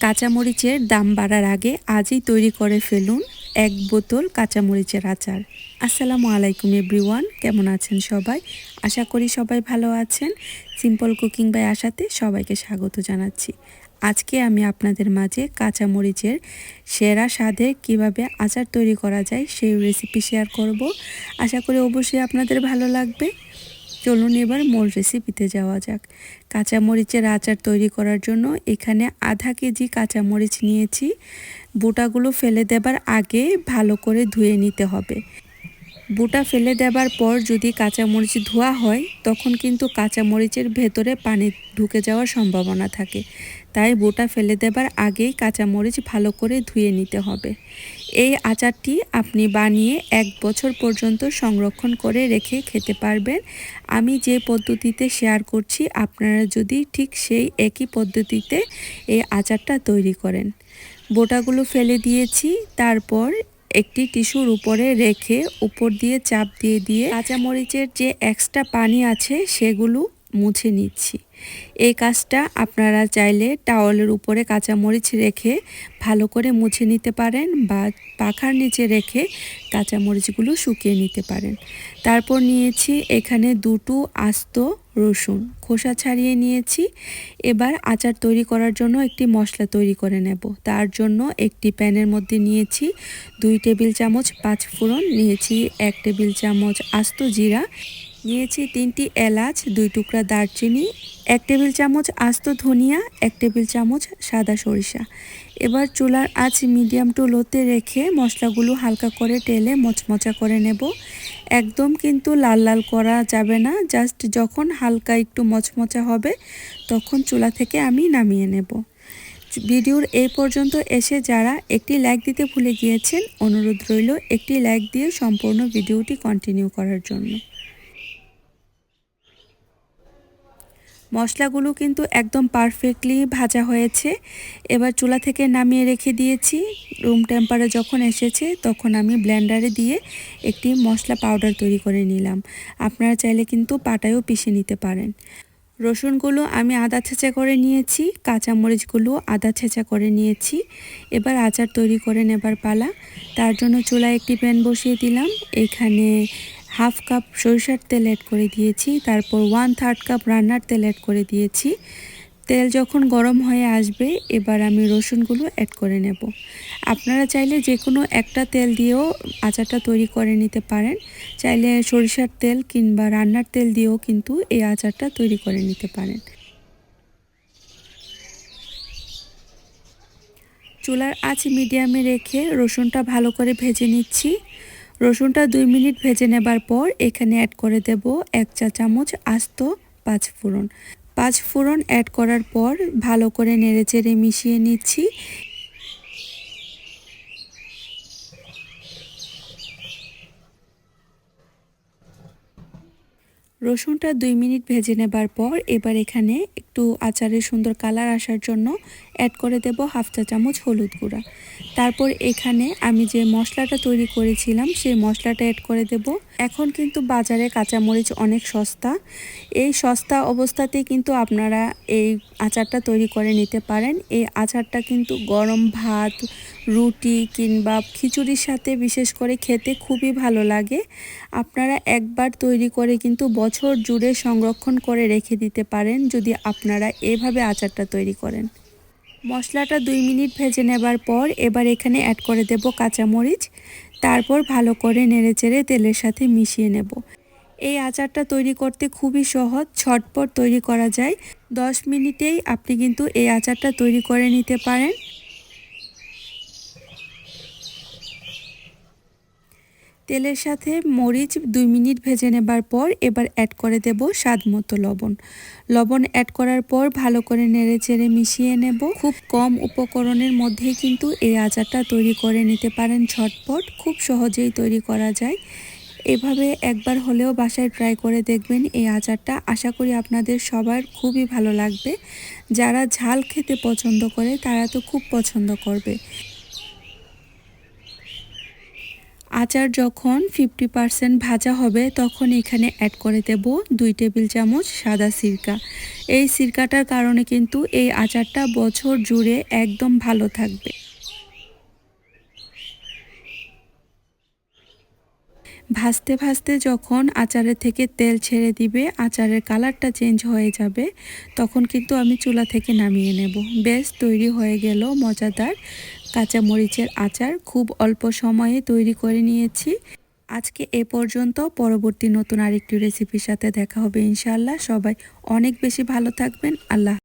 কাঁচামরিচের দাম বাড়ার আগে আজই তৈরি করে ফেলুন এক বোতল কাঁচামরিচের আচার। আসসালামু আলাইকুম এভরিওয়ান, কেমন আছেন সবাই? আশা করি সবাই ভালো আছেন। সিম্পল কুকিং বাই আশাতে সবাইকে স্বাগত জানাচ্ছি। আজকে আমি আপনাদের মাঝে কাঁচামরিচের সেরা স্বাদের কীভাবে আচার তৈরি করা যায় সেই রেসিপি শেয়ার করব। আশা করি অবশ্যই আপনাদের ভালো লাগবে। চলুন এবার মূল রেসিপিতে যাওয়া যাক। কাঁচামরিচের আচার তৈরি করার জন্য এখানে আধা কেজি কাঁচামরিচ নিয়েছি। বোটাগুলো ফেলে দেবার আগে ভালো করে ধুয়ে নিতে হবে। বুটা ফেলে দেবার পর যদি কাঁচামরিচ ধোয়া হয়, তখন কিন্তু কাঁচামরিচের ভেতরে পানি ঢুকে যাওয়ার সম্ভাবনা থাকে। তাই বুটা ফেলে দেবার আগেই কাঁচামরিচ ভালো করে ধুয়ে নিতে হবে। এই আচারটি আপনি বানিয়ে এক বছর পর্যন্ত সংরক্ষণ করে রেখে খেতে পারবেন। আমি যে পদ্ধতিতে শেয়ার করছি, আপনারা যদি ঠিক সেই একই পদ্ধতিতে এই আচারটা তৈরি করেন। বোটাগুলো ফেলে দিয়েছি, তারপর একটি টিস্যুর উপরে রেখে উপর দিয়ে চাপ দিয়ে দিয়ে কাঁচামরিচের যে এক্সট্রা পানি আছে সেগুলো মুছে নিচ্ছি। এই কাজটা আপনারা চাইলে টাওয়ালের উপরে কাঁচামরিচ রেখে ভালো করে মুছে নিতে পারেন বা পাখার নিচে রেখে কাঁচামরিচগুলো শুকিয়ে নিতে পারেন। তারপর নিয়েছি এখানে দুটো আস্ত রসুন। খোসা ছাড়িয়ে নিয়েছি। এবার আচার তৈরি করার জন্য একটি মশলা তৈরি করে নেব। তার জন্য একটি প্যানের মধ্যে নিয়েছি দুই টেবিল চামচ পাঁচ ফোড়ন, নিয়েছি এক টেবিল চামচ আস্ত জিরা নিয়েছি তিনটি এলাচ, দুই টুকরা দারচিনি, এক টেবিল চামচ আস্ত ধনিয়া, এক টেবিল চামচ সাদা সরিষা। এবার চুলার আঁচ মিডিয়াম টু লোতে রেখে মশলাগুলো হালকা করে টেলে মচমচা করে নেব। একদম কিন্তু লাল লাল করা যাবে না, জাস্ট যখন হালকা একটু মচমচা হবে, তখন চুলা থেকে আমি নামিয়ে নেব। ভিডিওর এই পর্যন্ত এসে যারা একটি লাইক দিতে ভুলে গিয়েছেন, অনুরোধ রইল একটি লাইক দিয়ে সম্পূর্ণ ভিডিওটি কন্টিনিউ করার জন্য। মশলাগুলো কিন্তু একদম পারফেক্টলি ভাজা হয়েছে। এবার চুলা থেকে নামিয়ে রেখে দিয়েছি। রুম টেম্পারে যখন এসেছে, তখন আমি ব্লেন্ডারে দিয়ে একটি মশলা পাউডার তৈরি করে নিলাম। আপনারা চাইলে কিন্তু পাটায়ও পিষে নিতে পারেন। রসুনগুলো আমি আদা ছেঁচা করে নিয়েছি, কাঁচামরিচগুলো আদা ছেঁচা করে নিয়েছি। এবার আচার তৈরি করে নেবার পালা। তার জন্য চুলায় একটি প্যান বসিয়ে দিলাম। এখানে হাফ কাপ সরিষার তেল অ্যাড করে দিয়েছি, তারপর ওয়ান থার্ড কাপ রান্নার তেল অ্যাড করে দিয়েছি। তেল যখন গরম হয়ে আসবে, এবার আমি রসুনগুলো অ্যাড করে নেব। আপনারা চাইলে যে কোনো একটা তেল দিয়েও আচারটা তৈরি করে নিতে পারেন। চাইলে সরিষার তেল কিংবা রান্নার তেল দিয়েও কিন্তু এই আচারটা তৈরি করে নিতে পারেন। চুলার আঁচ মিডিয়ামে রেখে রসুনটা ভালো করে ভেজে নিচ্ছি। রসুনটা দুই মিনিট ভেজে নেবার পর এখানে অ্যাড করে দেব এক চা চামচ আস্ত পাঁচ ফোড়ন। পাঁচ ফোড়ন অ্যাড করার পর ভালো করে নেড়েচেড়ে মিশিয়ে নিচ্ছি। রসুনটা দুই মিনিট ভেজে নেবার পর এবার এখানে একটু আচারের সুন্দর কালার আসার জন্য অ্যাড করে দেব হাফ চা চামচ হলুদ গুঁড়া। তারপর এখানে আমি যে মশলাটা তৈরি করেছিলাম, সেই মশলাটা অ্যাড করে দেব। এখন কিন্তু বাজারে কাঁচামরিচ অনেক সস্তা। এই সস্তা অবস্থাতেই কিন্তু আপনারা এই আচারটা তৈরি করে নিতে পারেন। এই আচারটা কিন্তু গরম ভাত, রুটি কিংবা খিচুড়ির সাথে বিশেষ করে খেতে খুবই ভালো লাগে। আপনারা একবার তৈরি করে কিন্তু বছর জুড়ে সংরক্ষণ করে রেখে দিতে পারেন যদি আপনারা এভাবে আচারটা তৈরি করেন। মশলাটা দুই মিনিট ভেজে নেবার পর এবার এখানে অ্যাড করে দেব কাঁচামরিচ। তারপর ভালো করে নেড়েচেড়ে তেলের সাথে মিশিয়ে নেব। এই আচারটা তৈরি করতে খুবই সহজ ছটপট তৈরি করা যায়। দশ মিনিটেই আপনি কিন্তু এই আচারটা তৈরি করে নিতে পারেন। তেলের সাথে মরিচ দুই মিনিট ভেজে নেবার পর এবার অ্যাড করে দেব স্বাদ মতো লবণ। লবণ অ্যাড করার পর ভালো করে নেড়ে চেড়ে মিশিয়ে নেব। খুব কম উপকরণের মধ্যেই কিন্তু এই আচারটা তৈরি করে নিতে পারেন ঝটপট, খুব সহজেই তৈরি করা যায়। এভাবে একবার হলেও বাসায় ট্রাই করে দেখবেন এই আচারটা। আশা করি আপনাদের সবার খুবই ভালো লাগবে। যারা ঝাল খেতে পছন্দ করে তারা তো খুব পছন্দ করবে। আচার যখন ফিফটি পারসেন্ট ভাজা হবে, তখন এখানে অ্যাড করে দেব দুই টেবিল চামচ সাদা সিরকা। এই সিরকাটার কারণে কিন্তু এই আচারটা বছর জুড়ে একদম ভালো থাকবে। ভাজতে ভাজতে যখন আচারের থেকে তেল ছেড়ে দিবে, আচারের কালারটা চেঞ্জ হয়ে যাবে, তখন কিন্তু আমি চুলা থেকে নামিয়ে নেব। বেশ, তৈরি হয়ে গেল মজাদার কাঁচামরিচের আচার। খুব অল্প সময়ে তৈরি করে নিয়েছি। আজকে এ পর্যন্ত, পরবর্তী নতুন আরেকটি রেসিপির সাথে দেখা হবে ইনশাআল্লাহ। সবাই অনেক বেশি ভালো থাকবেন। আল্লাহ